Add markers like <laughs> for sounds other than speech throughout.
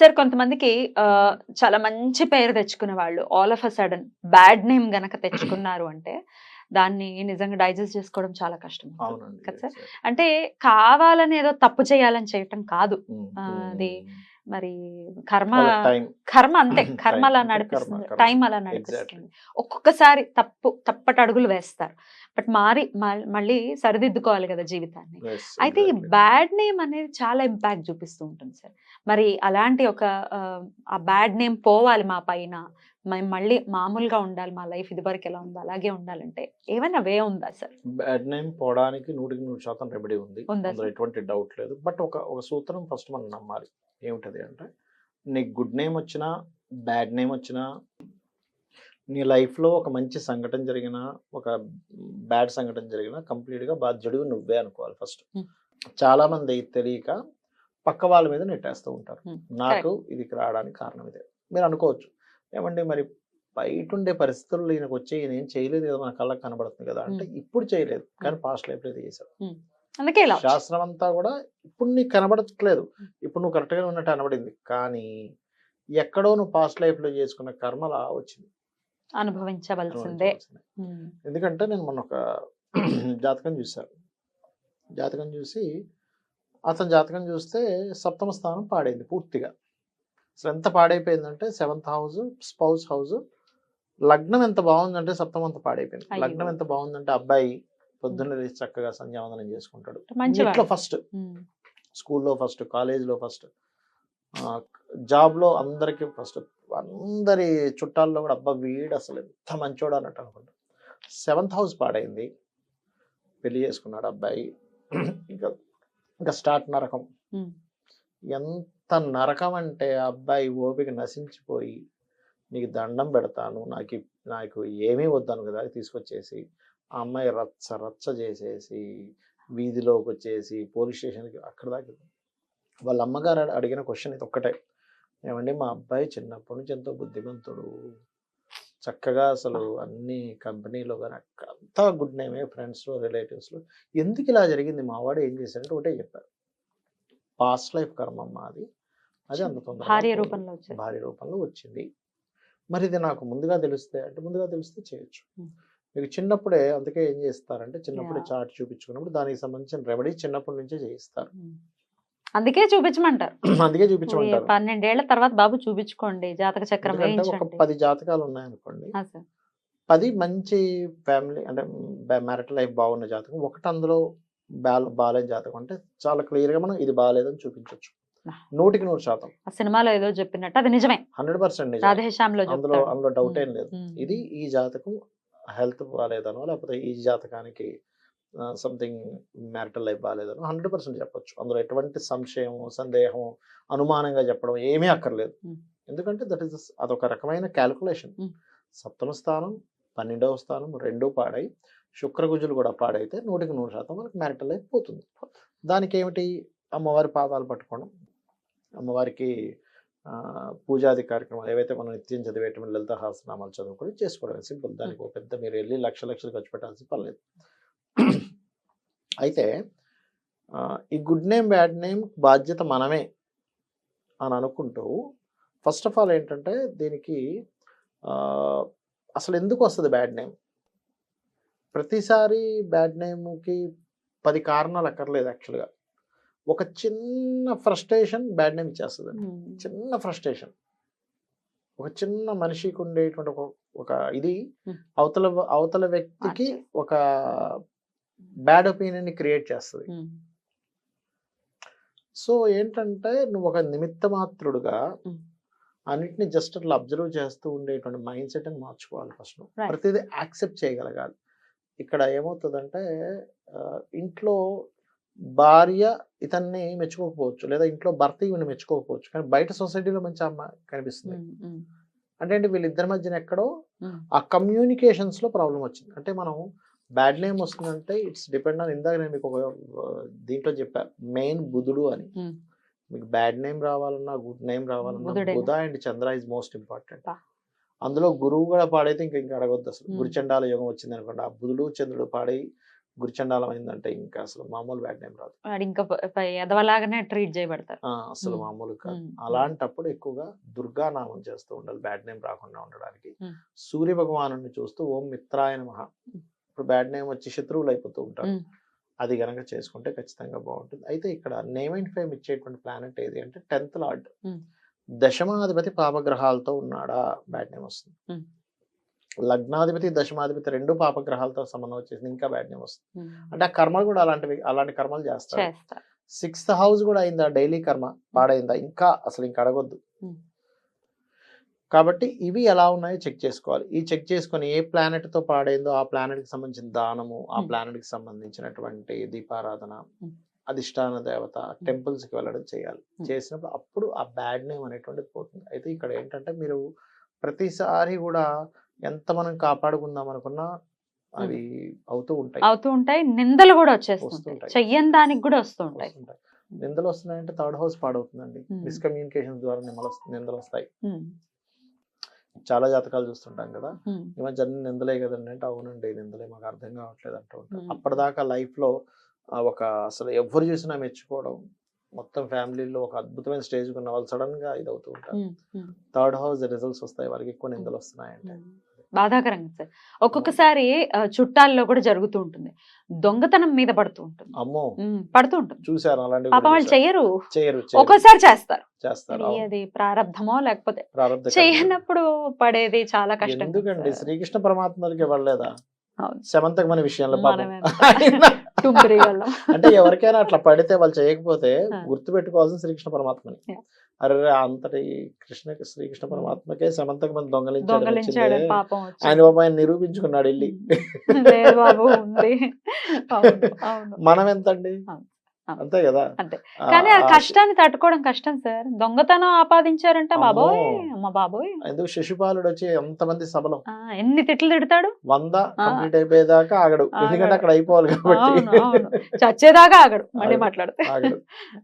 Sir కొంతమందికి ఆ, చాలా మంచి పేరు తెచ్చుకున్న వాళ్ళు all of a sudden bad name గనక తెచ్చుకున్నారు అంటే దాన్ని నిజంగా డైజెస్ట్ చేసుకోవడం చాలా కష్టం కదా సార్? అంటే కావాలని ఏదో తప్పు చేయాలని చేయటం కాదు. అది మరి కర్మ కర్మ అంతే. <laughs> కర్మ అలా నడిపిస్తుంది. టైం అలా నడిపిస్తుంది. ఒక్కొక్కసారి తప్పు తప్పటి అడుగులు వేస్తారు. బట్ మారి మళ్ళీ సరిదిద్దుకోవాలి కదా జీవితాన్ని. అయితే ఈ బ్యాడ్ నేమ్ అనేది చాలా ఇంపాక్ట్ చూపిస్తూ ఉంటుంది సార్. మరి అలాంటి ఒక ఆ బ్యాడ్ నేమ్ పోవాలి మా పైన. మేము మళ్ళీ మామూలుగా ఉండాలి మా లైఫ్ ఇదివరకు ఎలా ఉందో అలాగే ఉండాలంటే ఏమైనా వే ఉందా సార్? బ్యాడ్ నేమ్ పోవడానికి నూటికి నూరు శాతం రెమెడీ ఉంది. అందులో? ఎటువంటి డౌట్ లేదు. బట్ ఒక ఒక సూత్రం ఫస్ట్ మనం నమ్మాలి. ఏమిటది అంటే నీకు గుడ్ నేమ్ వచ్చినా బ్యాడ్ నేమ్ వచ్చినా నీ లైఫ్లో ఒక మంచి సంఘటన జరిగినా ఒక బ్యాడ్ సంఘటన జరిగినా కంప్లీట్గా బాధ్యుడు నువ్వే అనుకోవాలి ఫస్ట్. Hmm. చాలా మంది తెలియక పక్క వాళ్ళ మీద నెట్టేస్తూ ఉంటారు. నాకు ఇది రావడానికి కారణం ఇదే. మీరు అనుకోవచ్చు. ఏమండి మరి బయట ఉండే పరిస్థితుల్లో ఈయనకు వచ్చే ఈయన ఏం చేయలేదు కదా మన కళ్ళకి కనబడుతుంది కదా అంటే ఇప్పుడు చేయలేదు. కానీ పాస్ట్ లైఫ్లో చేశాడు. అందుకే. శాస్త్రం అంతా కూడా ఇప్పుడు నీకు కనబడట్లేదు. ఇప్పుడు నువ్వు కరెక్ట్గా ఉన్నట్టు కనబడింది కానీ ఎక్కడో నువ్వు పాస్ట్ లైఫ్లో చేసుకున్న కర్మలా వచ్చింది. అనుభవించవలసిందే. ఎందుకంటే నేను మొన్న ఒక జాతకం చూశాను. జాతకం చూసి అతని జాతకం చూస్తే సప్తమ స్థానం పాడైంది పూర్తిగా. అసలు ఎంత పాడైపోయిందంటే సెవెంత్ హౌస్ స్పౌస్ హౌస్. లగ్నం ఎంత బాగుందంటే సప్తమం అంత పాడైపోయింది. లగ్నం ఎంత బాగుందంటే అబ్బాయి పొద్దున్న లేచి చక్కగా సంధ్యావందనం చేసుకుంటాడు. ఇంట్లో ఫస్ట్. స్కూల్లో ఫస్ట్ కాలేజీలో ఫస్ట్ జాబ్లో అందరికీ ఫస్ట్ అందరి చుట్టాల్లో కూడా అబ్బా వీడు అసలు ఎంత మంచోడు అన్నట్టు అనుకుంటా. సెవెంత్ హౌస్ పాడైంది. పెళ్ళి చేసుకున్నాడు అబ్బాయి. ఇంకా ఇంకా స్టార్ట్ నరకం. ఉమ్. ఎంత నరకం అంటే ఆ అబ్బాయి ఓపిక నశించిపోయి నీకు దండం పెడతాను నాకు నాకు ఏమీ వద్దాను కదా తీసుకొచ్చేసి ఆ అమ్మాయి రచ్చ రచ్చ చేసేసి వీధిలోకి వచ్చేసి పోలీస్ స్టేషన్కి అక్కడ దాకా వాళ్ళ అమ్మగారు అడిగిన క్వశ్చన్ ఇది ఒక్కటే. ఏమండి మా అబ్బాయి చిన్నప్పటి నుంచి ఎంతో బుద్ధిమంతుడు. చక్కగా అసలు అన్ని కంపెనీలో కానీ అంతా గుడ్ నేమే ఫ్రెండ్స్లో రిలేటివ్స్లో. ఎందుకు ఇలా జరిగింది? మావాడు ఏం చేశాడంటే ఒకటే చెప్పారు. పాస్ట్ లైఫ్ కర్మమ్మ అది అది అంత తొందరగా భార్య. రూపంలో వచ్చింది భార్య రూపంలో వచ్చింది మరి ఇది నాకు ముందుగా తెలిస్తే అంటే ముందుగా తెలిస్తే చేయొచ్చు. మీకు చిన్నప్పుడే అందుకే ఏం చేస్తారంటే చిన్నప్పుడే. చార్ట్ చూపించుకున్నప్పుడు దానికి సంబంధించిన రెమెడీ చిన్నప్పటి నుంచే చేయిస్తారు. అందుకే చూపించమంటారు <clears throat> అందుకే చూపించమంటారు పన్నెండేళ్ళ తర్వాత బాబు చూపించుకోండి జాతక చక్రం ఒక పది జాతకాలు ఉన్నాయనుకోండి. పది మంచి ఫ్యామిలీ అంటే మ్యారిటల్ లైఫ్ బాగున్న జాతకం ఒకటి అందులో బాల బాలేని జాతకం అంటే చాలా క్లియర్గా మనం ఇది బాగాలేదని చూపించవచ్చు. నూటికి నూరు శాతం. ఆ సినిమాలో ఏదో చెప్పినట్టు అది నిజమే. హండ్రెడ్ పర్సెంట్ అందులో అందులో డౌట్ ఏం లేదు. ఇది ఈ జాతకం హెల్త్ బాగాలేదనో లేకపోతే ఈ జాతకానికి సంథింగ్ మ్యారిటల్ లైఫ్ బాగాలేదనో హండ్రెడ్ పర్సెంట్ చెప్పొచ్చు. అందులో ఎటువంటి సంశయం సందేహం అనుమానంగా చెప్పడం ఏమీ అక్కర్లేదు. ఎందుకంటే దట్ ఈస్ అదొక రకమైన క్యాల్కులేషన్ Hmm. సప్తమ స్థానం పన్నెండవ స్థానం రెండు పాడై శుక్రగుజులు కూడా పాడైతే నూటికి నూరు శాతం మనకి మ్యారిటల్ లైఫ్ పోతుంది. దానికి ఏమిటి అమ్మవారి పాదాలు పట్టుకోవడం అమ్మవారికి పూజాది కార్యక్రమాలు ఏవైతే మనం నిత్యం చదివేటువంటి లలిత హాసనామాలు చదువుకొని చేసుకోవడం సింపుల్. దానికి ఒక పెద్ద మీరు వెళ్ళి లక్ష లక్షలు ఖర్చు పెట్టాల్సిన పని లేదు. అయితే ఈ గుడ్ నేమ్ బ్యాడ్ నేమ్ బాధ్యత మనమే అని అనుకుంటూ ఫస్ట్ ఆఫ్ ఆల్ ఏంటంటే దీనికి అసలు ఎందుకు వస్తుంది బ్యాడ్ నేమ్ ప్రతిసారి బ్యాడ్ నేమ్కి పది కారణాలు అక్కర్లేదు యాక్చువల్గా ఒక చిన్న ఫ్రస్ట్రేషన్ బ్యాడ్ నేమ్ ఇచ్చేస్తుంది. చిన్న ఫ్రస్ట్రేషన్ ఒక చిన్న మనిషికి ఉండేటువంటి ఒక ఇది. అవతల అవతల వ్యక్తికి ఒక బ్యాడ్ ఒపీనియన్ క్రియేట్ చేస్తుంది. సో ఏంటంటే నువ్వు ఒక నిమిత్త మాత్రుడుగా. అన్నిటిని జస్ట్ అట్లా అబ్జర్వ్ చేస్తూ ఉండేటువంటి మైండ్ సెట్ అని మార్చుకోవాలి ఫస్ట్. ప్రతిదీ యాక్సెప్ట్ చేయగలగాలి ఇక్కడ ఏమవుతుందంటే ఇంట్లో భార్య ఇతన్ని మెచ్చుకోకపోవచ్చు లేదా ఇంట్లో భర్త ఈమెను మెచ్చుకోకపోవచ్చు. కానీ బయట సొసైటీలో మంచి అమ్మాయి కనిపిస్తుంది. అంటే వీళ్ళిద్దరి మధ్యన ఎక్కడో ఆ కమ్యూనికేషన్స్లో ప్రాబ్లం వచ్చింది. అంటే మనం బ్యాడ్ నేమ్ వస్తుందంటే ఇట్స్ డిపెండ్ ఆన్ ఇందాక నేను మీకు ఒక దీంట్లో చెప్పా మెయిన్ బుధుడు అని. మీకు బ్యాడ్ నేమ్ రావాలన్నా గుడ్ నేమ్ రావాలన్నా? Budha and Chandra is most important. అందులో గురువు కూడా పాడైతే ఇంకా ఇంకా అడగొద్దు అసలు. గురుచండాల యోగం వచ్చింది అనుకోండి ఆ బుధుడు చంద్రుడు పాడై గురుచండాలం అయిందంటే ఇంకా అసలు మామూలు బ్యాడ్ నేమ్ రాదు. ఇంకా ఎదవలాగానే ట్రీట్ చేయబడతారు. అసలు. మామూలు కాదు. అలాంటప్పుడు ఎక్కువగా దుర్గానామం చేస్తూ ఉండాలి బ్యాడ్ నేమ్ రాకుండా ఉండడానికి. సూర్య భగవాను చూస్తూ ఓం మిత్రాయ నమః. ఇప్పుడు బ్యాడ్ నేమ్ వచ్చి శత్రువులు అయిపోతూ ఉంటారు. అది గనక చేసుకుంటే ఖచ్చితంగా బాగుంటుంది. అయితే ఇక్కడ నేమ్ అండ్ ఫేమ్ ఇచ్చేటువంటి ప్లానెట్ ఏది అంటే టెన్త్ లార్డ్. దశమాధిపతి పాపగ్రహాలతో ఉన్నాడా? బ్యాడ్ నేమ్ వస్తుంది. Hmm. లగ్నాధిపతి దశమాధిపతి రెండు పాపగ్రహాలతో సంబంధం వచ్చేసింది. ఇంకా బ్యాడ్ నేమ్ వస్తుంది. ఉమ్. అంటే ఆ కర్మలు కూడా అలాంటివి అలాంటి కర్మలు చేస్తారు. సిక్స్త్ హౌస్ కూడా అయిందా? డైలీ కర్మ పాడైందా? ఇంకా అసలు ఇంకా అడగొద్దు. Hmm. కాబట్టి ఇవి ఎలా ఉన్నాయో చెక్ చేసుకోవాలి. ఈ చెక్ చేసుకొని ఏ ప్లానెట్తో పాడైందో ఆ ప్లానెట్కి సంబంధించిన దానము ఆ Hmm. ప్లానెట్కి సంబంధించినటువంటి దీపారాధన. Hmm. అధిష్టాన దేవత టెంపుల్స్కి వెళ్ళడం చేయాలి. చేసినప్పుడు అప్పుడు ఆ బ్యాడ్ నేమ్ అనేటువంటిది పోతుంది. అయితే ఇక్కడ ఏంటంటే మీరు ప్రతిసారి కూడా ఎంత మనం కాపాడుకుందాం అనుకున్నా అవి అవుతూ ఉంటాయి. అవుతూ ఉంటాయి. నిందలు కూడా వచ్చేస్తుంటాయి. చెయ్యని దానికి కూడా వస్తూ ఉంటాయి. నిందలు వస్తున్నాయంటే థర్డ్ హౌస్ పాడవుతుందండి. మిస్కమ్యూనికేషన్ ద్వారా నిందలు వస్తాయి. చాలా జాతకాలు చూస్తుంటాం కదా. ఈ మధ్య అన్ని నిందలే కదండి అంటే అవునండి నిందలే మాకు అర్థం కావట్లేదు అంటూ Hmm. అప్పటిదాకా లైఫ్లో ఒక అసలు ఎవరు చూసినా మెచ్చుకోవడం మొత్తం ఫ్యామిలీలో ఒక అద్భుతమైన స్టేజ్ ఉన్న వాళ్ళు సడన్గా ఇది అవుతూ ఉంటారు థర్డ్ హౌస్ రిజల్ట్స్ వస్తాయి వాళ్ళకి ఎక్కువ నిందలు వస్తున్నాయంటే. బాధాకరంగా సార్. ఒక్కొక్కసారి చుట్టాల్లో కూడా జరుగుతూ ఉంటుంది. దొంగతనం మీద పడుతూ ఉంటుంది. అమ్మో! పడుతూ ఉంటుంది. చూసారు అలాంటివి పాపం వాళ్ళు చేయరు. చేయరు. ఒక్కోసారి చేస్తారు. చేస్తారు. అది ప్రారంధమో లేకపోతే. చేయనప్పుడు పడేది చాలా కష్టం ఎందుకండి? శ్రీకృష్ణ పరమాత్మకి ఇవ్వలేదా. శమంతకు మన విషయంలో <laughs> అంటే ఎవరికైనా అట్లా పడితే వాళ్ళు చేయకపోతే ఆ. గుర్తు పెట్టుకోవాల్సిన శ్రీకృష్ణ పరమాత్మని. అరే అంతటి కృష్ణ శ్రీకృష్ణ పరమాత్మకే శమంతకు మంది దొంగలించాడు. ఆయన బాబు ఆయన నిరూపించుకున్నాడు వెళ్ళి మనం ఎంతండి. అంతే కదా. అంతే. కానీ ఆ కష్టాన్ని తట్టుకోవడం కష్టం సార్. దొంగతనం ఆపాదించారంటే. బాబోయ్ అమ్మ! బాబోయ్. ఎందుకు శిశుపాలుడు వచ్చి ఎంతమంది సభలో ఆ, ఎన్ని తిట్లు తిడతాడు? వంద. కంప్లీట్ అయిపోయేదాకా ఆగడు. ఎందుకంటే. అక్కడ అయిపోవాలి కాబట్టి. చచ్చేదాకా ఆగడు. మళ్ళీ. మాట్లాడితే.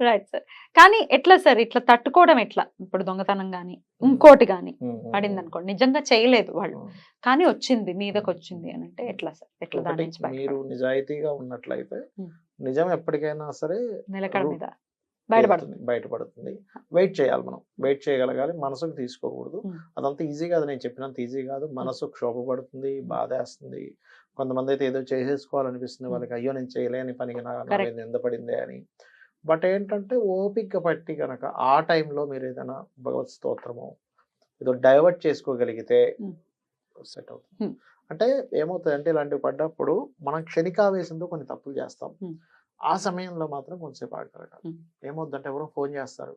రైట్ సార్ కానీ ఎట్లా సార్? ఇట్లా తట్టుకోవడం ఎట్లా? ఇప్పుడు దొంగతనం గాని ఇంకోటి గాని పడింది అనుకోండి. నిజంగా చేయలేదు వాళ్ళు. కానీ వచ్చింది మీదకి వచ్చింది అని అంటే ఎట్లా సార్? ఎట్లా దాని మీరు? నిజాయితీగా ఉన్నట్లయితే. నిజం ఎప్పటికైనా సరే నిలకడ రూ- మీద బయటపడుతుంది బయటపడుతుంది వెయిట్ చేయాలి మనం. వెయిట్ చేయగలగాలి మనసుకు తీసుకోకూడదు. అదంతా ఈజీ కాదు నేను చెప్పినంత ఈజీ కాదు. మనసు క్షోభపడుతుంది బాధేస్తుంది. కొంతమంది అయితే ఏదో చేసేసుకోవాలనిపిస్తుంది. వాళ్ళకి అయ్యో నేను చేయలేని పనికి నా నా Correct. మీద నిందపడిందే అని. బట్ ఏంటంటే ఓపిక పట్టి కనుక ఆ టైంలో మీరు ఏదైనా భగవత్ స్తోత్రము ఏదో డైవర్ట్ చేసుకోగలిగితే. సెట్ అవుతుంది. అంటే ఏమవుతుంది అంటే ఇలాంటివి పడ్డప్పుడు మనం క్షణికావేశంతో కొన్ని తప్పులు చేస్తాం. ఆ సమయంలో మాత్రం కొంచెంసేపు ఆగలగాలి ఉమ్. ఏమవుతుందంటే ఎవరో ఫోన్ చేస్తారు.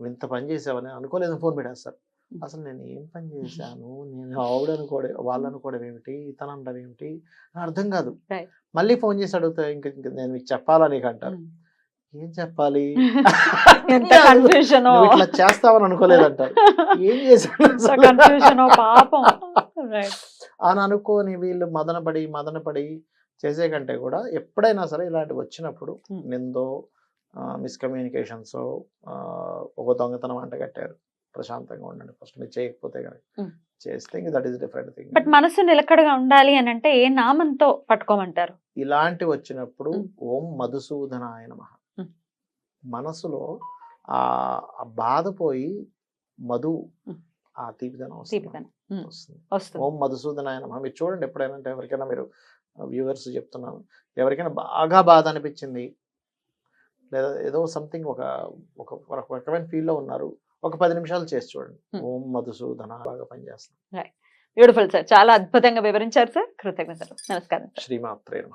ఇంత పని చేసావని అనుకోలేదు ఫోన్ పెట్టేస్తారు. అసలు నేను ఏం పని <laughs> చేశాను? నేను ఆవిడ అనుకోవడం వాళ్ళు అనుకోవడం ఏమిటి? ఇతను అనడం ఏమిటి? అర్థం కాదు. మళ్ళీ ఫోన్ చేసి అడుగుతా ఇంక నేను మీకు చెప్పాలా నీకు అంటారు. ఏం చెప్పాలి? <laughs> <laughs> ఇట్లా చేస్తావని అనుకోలేదు అంటారు. ఏం చేశాను? అని అనుకోని వీళ్ళు మదనపడి మదనపడి చేసే కంటే కూడా ఎప్పుడైనా సరే ఇలాంటివి వచ్చినప్పుడు. నిందో మిస్కమ్యూనికేషన్స్ ఒక దొంగతనం అంట కట్టారు ప్రశాంతంగా ఉండండి ఫస్ట్ మీరు చేయకపోతే కనుక Hmm. చేస్తే ఇంక that is different thing but మనసు నిలకడగా ఉండాలి అని అంటే ఏ నామంతో పట్టుకోమంటారు ఇలాంటి వచ్చినప్పుడు. ఓం మధుసూదనాయ నమ Hmm. మనసులో ఆ బాధ పోయి మధు. ఆ తీపిదనం వస్తుంది. వస్తుంది. ఓం మధుసూదనాయ నమ. మీరు చూడండి ఎప్పుడైనా అంటే ఎవరికైనా మీరు వ్యూవర్స్ చెప్తున్నాను. ఎవరికైనా బాగా బాధ అనిపించింది లేదా ఏదో సంథింగ్ ఒక ఒక రకమైన feel లో ఉన్నారు ఒక పది నిమిషాలు చేసి చూడండి. ఓం మధుసూదన బాగా పనిచేస్తుంది. Beautiful sir. చాలా అద్భుతంగా వివరించారు సార్. కృతజ్ఞతలు. నమస్కారం సార్. శ్రీమాత్రే నమః.